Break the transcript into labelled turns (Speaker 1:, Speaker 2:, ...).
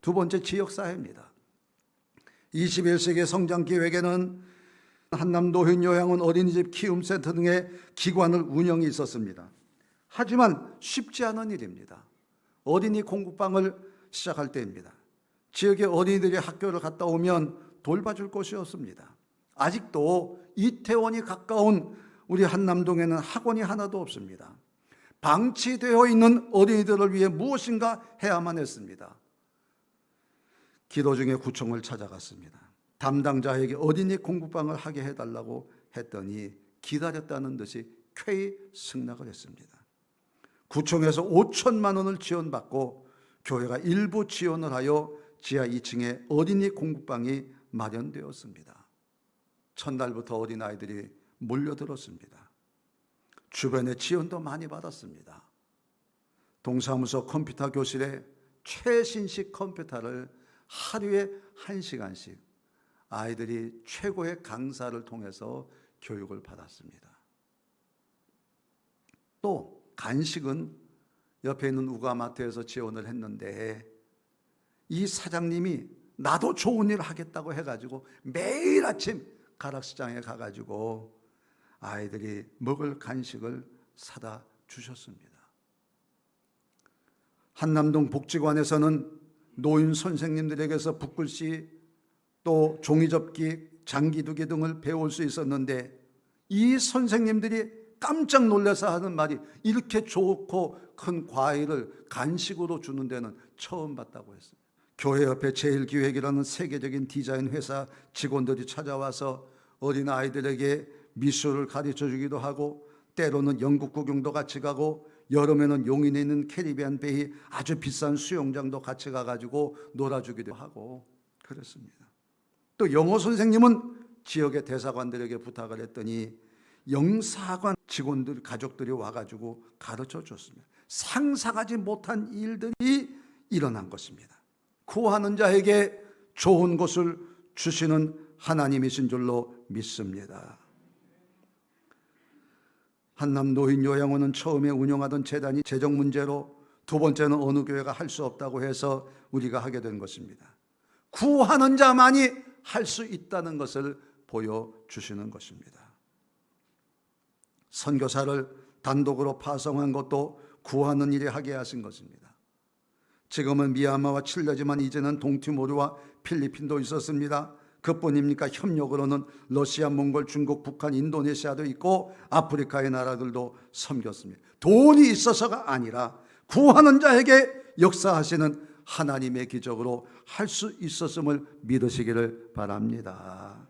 Speaker 1: 두 번째 지역사회입니다. 21세기 성장 기획에는 한남도 요양원 어린이집 키움센터 등의 기관을 운영이 있었습니다. 하지만 쉽지 않은 일입니다. 어린이 공부방을 시작할 때입니다. 지역의 어린이들이 학교를 갔다 오면 돌봐줄 곳이 없습니다. 아직도 이태원이 가까운 우리 한남동에는 학원이 하나도 없습니다. 방치되어 있는 어린이들을 위해 무엇인가 해야만 했습니다. 기도 중에 구청을 찾아갔습니다. 담당자에게 어린이 공부방을 하게 해달라고 했더니 기다렸다는 듯이 쾌히 승낙을 했습니다. 구청에서 5천만 원을 지원받고 교회가 일부 지원을 하여 지하 2층에 어린이 공부방이 마련되었습니다. 첫날부터 어린아이들이 몰려들었습니다. 주변에 지원도 많이 받았습니다. 동사무소 컴퓨터 교실에 최신식 컴퓨터를 하루에 한 시간씩 아이들이 최고의 강사를 통해서 교육을 받았습니다. 또 간식은 옆에 있는 우가마트에서 지원을 했는데 이 사장님이 나도 좋은 일 하겠다고 해가지고 매일 아침 가락시장에 가가지고 아이들이 먹을 간식을 사다 주셨습니다. 한남동 복지관에서는 노인 선생님들에게서 붓글씨 또 종이접기, 장기두기 등을 배울 수 있었는데 이 선생님들이 깜짝 놀라서 하는 말이 이렇게 좋고 큰 과일을 간식으로 주는 데는 처음 봤다고 했습니다. 교회 옆에 제일기획이라는 세계적인 디자인 회사 직원들이 찾아와서 어린 아이들에게 미술을 가르쳐 주기도 하고 때로는 영국 구경도 같이 가고 여름에는 용인에 있는 캐리비안 베이 아주 비싼 수영장도 같이 가가지고 놀아주기도 하고 그랬습니다. 또 영어 선생님은 지역의 대사관들에게 부탁을 했더니 영사관 직원들 가족들이 와가지고 가르쳐 줬습니다. 상상하지 못한 일들이 일어난 것입니다. 구하는 자에게 좋은 것을 주시는 하나님이신 줄로 믿습니다. 한남 노인 요양원은 처음에 운영하던 재단이 재정 문제로 두 번째는 어느 교회가 할 수 없다고 해서 우리가 하게 된 것입니다. 구하는 자만이 할 수 있다는 것을 보여주시는 것입니다. 선교사를 단독으로 파송한 것도 구하는 일이 하게 하신 것입니다. 지금은 미얀마와 칠레지만 이제는 동티모르와 필리핀도 있었습니다. 그뿐입니까? 협력으로는 러시아, 몽골, 중국, 북한, 인도네시아도 있고 아프리카의 나라들도 섬겼습니다. 돈이 있어서가 아니라 구하는 자에게 역사하시는 하나님의 기적으로 할 수 있었음을 믿으시기를 바랍니다.